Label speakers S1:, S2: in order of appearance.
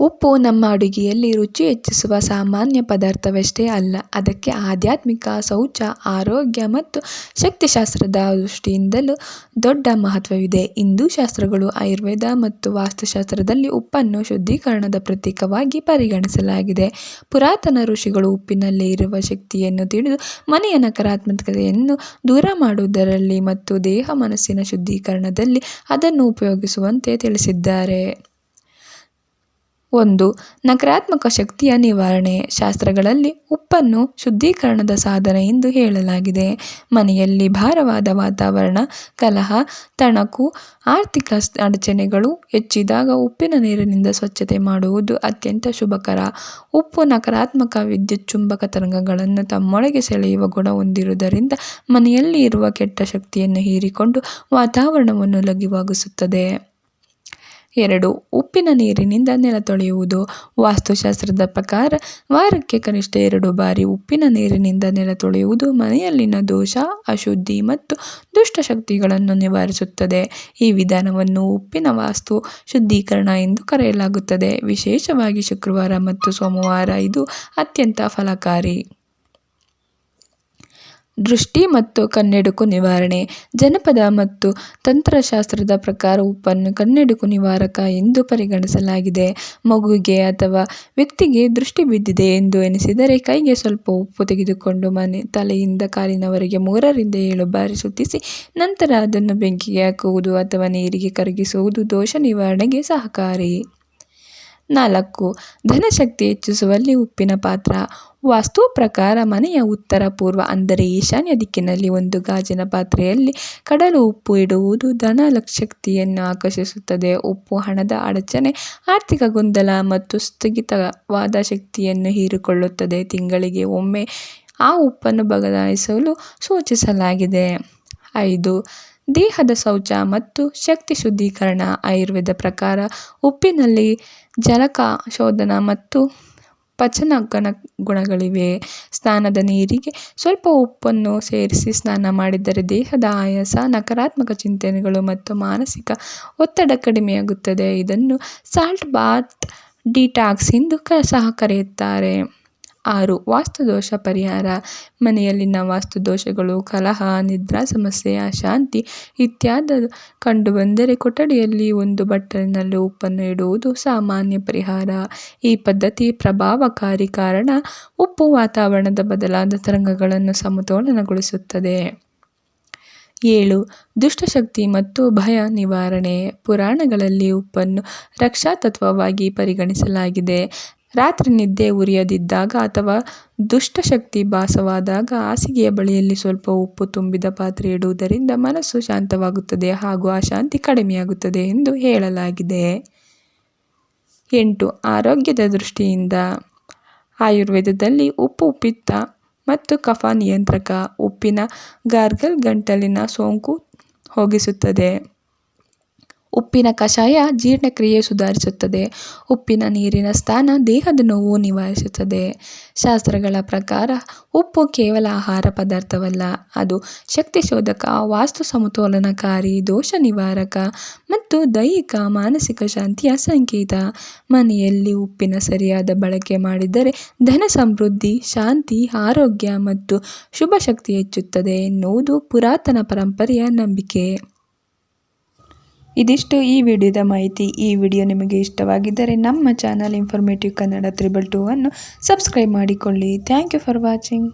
S1: ಉಪ್ಪು ನಮ್ಮ ಅಡುಗೆಯಲ್ಲಿ ರುಚಿ ಹೆಚ್ಚಿಸುವ ಸಾಮಾನ್ಯ ಪದಾರ್ಥವಷ್ಟೇ ಅಲ್ಲ, ಅದಕ್ಕೆ ಆಧ್ಯಾತ್ಮಿಕ, ಶೌಚ, ಆರೋಗ್ಯ ಮತ್ತು ಶಕ್ತಿಶಾಸ್ತ್ರದ ದೃಷ್ಟಿಯಿಂದಲೂ ದೊಡ್ಡ ಮಹತ್ವವಿದೆ. ಹಿಂದೂ ಶಾಸ್ತ್ರಗಳು ಆಯುರ್ವೇದ ಮತ್ತು ವಾಸ್ತುಶಾಸ್ತ್ರದಲ್ಲಿ ಉಪ್ಪನ್ನು ಶುದ್ಧೀಕರಣದ ಪ್ರತೀಕವಾಗಿ ಪರಿಗಣಿಸಲಾಗಿದೆ. ಪುರಾತನ ಋಷಿಗಳು ಉಪ್ಪಿನಲ್ಲಿ ಇರುವ ಶಕ್ತಿಯನ್ನು ತಿಳಿದು ಮನೆಯ ನಕಾರಾತ್ಮಕತೆಯನ್ನು ದೂರ ಮಾಡುವುದರಲ್ಲಿ ಮತ್ತು ದೇಹ ಮನಸ್ಸಿನ ಶುದ್ಧೀಕರಣದಲ್ಲಿ ಅದನ್ನು ಉಪಯೋಗಿಸುವಂತೆ ತಿಳಿಸಿದ್ದಾರೆ. ಒಂದು, ನಕಾರಾತ್ಮಕ ಶಕ್ತಿಯ ನಿವಾರಣೆ. ಶಾಸ್ತ್ರಗಳಲ್ಲಿ ಉಪ್ಪನ್ನು ಶುದ್ಧೀಕರಣದ ಸಾಧನ ಎಂದು ಹೇಳಲಾಗಿದೆ. ಮನೆಯಲ್ಲಿ ಭಾರವಾದ ವಾತಾವರಣ, ಕಲಹ, ತಣಕು, ಆರ್ಥಿಕ ಅಡಚಣೆಗಳು ಹೆಚ್ಚಿದಾಗ ಉಪ್ಪಿನ ನೀರಿನಿಂದ ಸ್ವಚ್ಛತೆ ಮಾಡುವುದು ಅತ್ಯಂತ ಶುಭಕರ. ಉಪ್ಪು ನಕಾರಾತ್ಮಕ ವಿದ್ಯುತ್ ಚುಂಬಕ ತರಂಗಗಳನ್ನು ತಮ್ಮೊಳಗೆ ಸೆಳೆಯುವ ಗುಣ ಹೊಂದಿರುವುದರಿಂದ ಮನೆಯಲ್ಲಿ ಇರುವ ಕೆಟ್ಟ ಶಕ್ತಿಯನ್ನು ಹೀರಿಕೊಂಡು ವಾತಾವರಣವನ್ನು ಲಘುವಾಗಿಸುತ್ತದೆ ಎರಡು, ಉಪ್ಪಿನ ನೀರಿನಿಂದ ನೆಲ ತೊಳೆಯುವುದು. ವಾಸ್ತುಶಾಸ್ತ್ರದ ಪ್ರಕಾರ, ವಾರಕ್ಕೆ ಕನಿಷ್ಠ ಎರಡು ಬಾರಿ ಉಪ್ಪಿನ ನೀರಿನಿಂದ ನೆಲ ತೊಳೆಯುವುದು ಮನೆಯಲ್ಲಿನ ದೋಷ, ಅಶುದ್ಧಿ ಮತ್ತು ದುಷ್ಟಶಕ್ತಿಗಳನ್ನು ನಿವಾರಿಸುತ್ತದೆ. ಈ ವಿಧಾನವನ್ನು ಉಪ್ಪಿನ ವಾಸ್ತು ಶುದ್ಧೀಕರಣ ಎಂದು ಕರೆಯಲಾಗುತ್ತದೆ. ವಿಶೇಷವಾಗಿ ಶುಕ್ರವಾರ ಮತ್ತು ಸೋಮವಾರ ಇದು ಅತ್ಯಂತ ಫಲಕಾರಿ. ದೃಷ್ಟಿ ಮತ್ತು ಕಣ್ಣೆಡುಕು ನಿವಾರಣೆ. ಜನಪದ ಮತ್ತು ತಂತ್ರಶಾಸ್ತ್ರದ ಪ್ರಕಾರ ಉಪ್ಪನ್ನು ಕಣ್ಣೆಡುಕು ನಿವಾರಕ ಎಂದು ಪರಿಗಣಿಸಲಾಗಿದೆ. ಮಗುವಿಗೆ ಅಥವಾ ವ್ಯಕ್ತಿಗೆ ದೃಷ್ಟಿ ಬಿದ್ದಿದೆ ಎಂದು ಎನಿಸಿದರೆ ಕೈಗೆ ಸ್ವಲ್ಪ ಉಪ್ಪು ತೆಗೆದುಕೊಂಡು ಮನೆ ತಲೆಯಿಂದ ಕಾಲಿನವರೆಗೆ ಮೂರರಿಂದ ಏಳು ಬಾರಿ ಸುತ್ತಿಸಿ ನಂತರ ಅದನ್ನು ಬೆಂಕಿಗೆ ಹಾಕುವುದು ಅಥವಾ ನೀರಿಗೆ ಕರಗಿಸುವುದು ದೋಷ ನಿವಾರಣೆಗೆ ಸಹಕಾರಿ. ನಾಲ್ಕು. ಧನಶಕ್ತಿ ಹೆಚ್ಚಿಸುವಲ್ಲಿ ಉಪ್ಪಿನ ಪಾತ್ರ. ವಾಸ್ತು ಪ್ರಕಾರ ಮನೆಯ ಉತ್ತರ ಪೂರ್ವ ಅಂದರೆ ಈಶಾನ್ಯ ದಿಕ್ಕಿನಲ್ಲಿ ಒಂದು ಗಾಜಿನ ಪಾತ್ರೆಯಲ್ಲಿ ಕಡಲು ಉಪ್ಪು ಇಡುವುದು ಧನ ಶಕ್ತಿಯನ್ನು ಆಕರ್ಷಿಸುತ್ತದೆ. ಉಪ್ಪು ಹಣದ ಅಡಚಣೆ, ಆರ್ಥಿಕ ಗೊಂದಲ ಮತ್ತು ಸ್ಥಗಿತವಾದ ಶಕ್ತಿಯನ್ನು ಹೀರಿಕೊಳ್ಳುತ್ತದೆ. ತಿಂಗಳಿಗೆ ಒಮ್ಮೆ ಆ ಉಪ್ಪನ್ನು ಬದಲಾಯಿಸಲು ಸೂಚಿಸಲಾಗಿದೆ. ಐದು. ದೇಹದ ಶೌಚ ಮತ್ತು ಶಕ್ತಿ ಶುದ್ಧೀಕರಣ ಆಯುರ್ವೇದ ಪ್ರಕಾರ ಉಪ್ಪಿನಲ್ಲಿ ಜಲಕ ಶೋಧನ ಮತ್ತು ಪಚನ ಗಣ ಗುಣಗಳಿವೆ. ಸ್ನಾನದ ನೀರಿಗೆ ಸ್ವಲ್ಪ ಉಪ್ಪನ್ನು ಸೇರಿಸಿ ಸ್ನಾನ ಮಾಡಿದರೆ ದೇಹದ ಆಯಾಸ, ನಕಾರಾತ್ಮಕ ಚಿಂತನೆಗಳು ಮತ್ತು ಮಾನಸಿಕ ಒತ್ತಡ ಕಡಿಮೆಯಾಗುತ್ತದೆ. ಇದನ್ನು ಸಾಲ್ಟ್ ಬಾತ್ ಡಿಟಾಕ್ಸ್ ಎಂದು ಕ, ಸಹ ಕರೆಯುತ್ತಾರೆ. ಆರು, ವಾಸ್ತುದೋಷ ಪರಿಹಾರ. ಮನೆಯಲ್ಲಿನ ವಾಸ್ತುದೋಷಗಳು, ಕಲಹ, ನಿದ್ರಾ ಸಮಸ್ಯೆ, ಅಶಾಂತಿ ಇತ್ಯಾದಿ ಕಂಡುಬಂದರೆ ಕೊಠಡಿಯಲ್ಲಿ ಒಂದು ಬಟ್ಟಲಿನಲ್ಲಿ ಉಪ್ಪನ್ನು ಇಡುವುದು ಸಾಮಾನ್ಯ ಪರಿಹಾರ. ಈ ಪದ್ಧತಿ ಪ್ರಭಾವಕಾರಿ ಕಾರಣ ಉಪ್ಪು ವಾತಾವರಣದ ಬದಲಾದ ತರಂಗಗಳನ್ನು ಸಮತೋಲನಗೊಳಿಸುತ್ತದೆ. ಏಳು, ದುಷ್ಟಶಕ್ತಿ ಮತ್ತು ಭಯ ನಿವಾರಣೆ. ಪುರಾಣಗಳಲ್ಲಿ ಉಪ್ಪನ್ನು ರಕ್ಷಾತತ್ವವಾಗಿ ಪರಿಗಣಿಸಲಾಗಿದೆ. ರಾತ್ರಿ ನಿದ್ದೆ ಉರಿಯದಿದ್ದಾಗ ಅಥವಾ ದುಷ್ಟಶಕ್ತಿ ಭಾಸವಾದಾಗ ಹಾಸಿಗೆಯ ಬಳಿಯಲ್ಲಿ ಸ್ವಲ್ಪ ಉಪ್ಪು ತುಂಬಿದ ಪಾತ್ರೆ ಇಡುವುದರಿಂದ ಮನಸ್ಸು ಶಾಂತವಾಗುತ್ತದೆ ಹಾಗೂ ಅಶಾಂತಿ ಕಡಿಮೆಯಾಗುತ್ತದೆ ಎಂದು ಹೇಳಲಾಗಿದೆ. ಎಂಟು. ಆರೋಗ್ಯದ ದೃಷ್ಟಿಯಿಂದ. ಆಯುರ್ವೇದದಲ್ಲಿ ಉಪ್ಪು, ಪಿತ್ತ ಮತ್ತು ಕಫ ನಿಯಂತ್ರಕ. ಉಪ್ಪಿನ ಗಾರ್ಗಲ್ ಗಂಟಲಿನ ಸೋಂಕು ಹೋಗಿಸುತ್ತದೆ. ಉಪ್ಪಿನ ಕಷಾಯ ಜೀರ್ಣಕ್ರಿಯೆ ಸುಧಾರಿಸುತ್ತದೆ. ಉಪ್ಪಿನ ನೀರಿನ ಸ್ಥಾನ ದೇಹದ ನೋವು ನಿವಾರಿಸುತ್ತದೆ. ಶಾಸ್ತ್ರಗಳ ಪ್ರಕಾರ ಉಪ್ಪು ಕೇವಲ ಆಹಾರ ಪದಾರ್ಥವಲ್ಲ, ಅದು ಶಕ್ತಿಶೋಧಕ, ವಾಸ್ತು ಸಮತೋಲನಕಾರಿ, ದೋಷ ನಿವಾರಕ ಮತ್ತು ದೈಹಿಕ, ಮಾನಸಿಕ ಶಾಂತಿಯ ಸಂಕೇತ. ಮನೆಯಲ್ಲಿ ಉಪ್ಪಿನ ಸರಿಯಾದ ಬಳಕೆ ಮಾಡಿದರೆ ಧನ ಸಮೃದ್ಧಿ, ಶಾಂತಿ, ಆರೋಗ್ಯ ಮತ್ತು ಶುಭ ಶಕ್ತಿ ಹೆಚ್ಚುತ್ತದೆ ಎನ್ನುವುದು ಪುರಾತನ ಪರಂಪರೆಯ ನಂಬಿಕೆ. ಇದಿಷ್ಟು ಈ ವಿಡಿಯೋದ ಮಾಹಿತಿ. ಈ ವಿಡಿಯೋ ನಿಮಗೆ ಇಷ್ಟವಾಗಿದ್ದರೆ ನಮ್ಮ channel informative Kannada triple two ಅನ್ನು ಸಬ್ಸ್ಕ್ರೈಬ್ ಮಾಡಿಕೊಳ್ಳಿ. Thank you for watching